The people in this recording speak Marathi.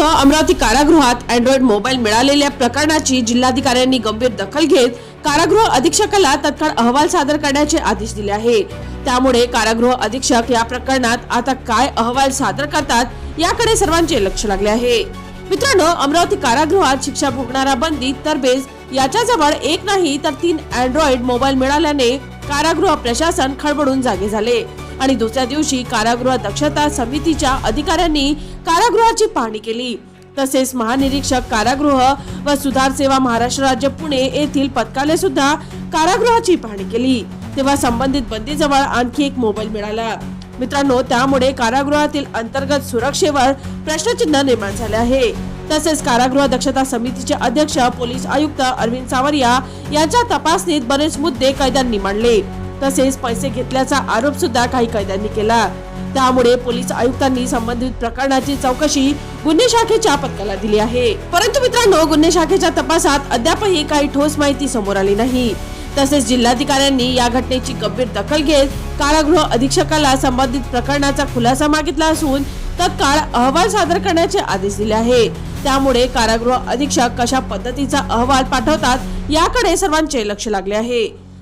मित्रांनो अमरावती कारागृहात अँड्रॉइड मोबाईल मिळालेल्या प्रकरणाची जिल्हाधिकाऱ्यांनी गंभीर दखल घेत कारागृह अधीक्षकाला तत्काळ अहवाल सादर करण्याचे आदेश दिले आहे. त्यामुळे कारागृह अधीक्षक या प्रकरणात आता काय अहवाल सादर करतात याकडे सर्वांचे लक्ष लागले आहे. मित्रांनो अमरावती कारागृहात शिक्षा भोगणारा बंदी तरबेज याच्याजवळ एक नाही तर तीन अँड्रॉइड मोबाईल मिळाल्याने कारागृह प्रशासन खळबळून जागे झाले. आणि दुसऱ्या दिवशी कारागृह दक्षता समितीच्या अधिकाऱ्यांनी कारागृहाची पाहणी केली. तसेच महानिरीक्षक कारागृह व सुधार सेवा महाराष्ट्र राज्य पुणे येथील पथकाने सुद्धा कारागृहाची पाहणी केली. तेव्हा संबंधित बंदीजवळ आणखी एक मोबाईल मिळाला. मित्रांनो त्यामुळे कारागृहातील अंतर्गत सुरक्षेवर प्रश्नचिन्ह निर्माण झाले आहे. तसेच कारागृह दक्षता समितीचे अध्यक्ष पोलीस आयुक्त अरविंद सावरिया यांच्या तपासणीत बरेच मुद्दे कैद्यांनी मांडले. तसेच पैसे घेतल्याचा आरोप सुद्धा काही कैद्यांनी केला. त्यामुळे पोलीस आयुक्तांनी संबंधित प्रकरणाची चौकशी गुन्हे शाखेच्या पथकाला दिली आहे. परंतु मित्रांनो गुन्हे शाखेच्या तपासात अद्यापही काही ठोस माहिती समोर आली नाही. तसेच जिल्हाधिकाऱ्यांनी या घटनेची गंभीर दखल घेत कारागृह अधीक्षकाला संबंधित प्रकरणाचा खुलासा मागितला असून तत्काळ अहवाल सादर करण्याचे आदेश दिले आहे. त्यामुळे कारागृह अधीक्षक कशा पद्धतीचा अहवाल पाठवतात याकडे सर्वांचे लक्ष लागले आहे.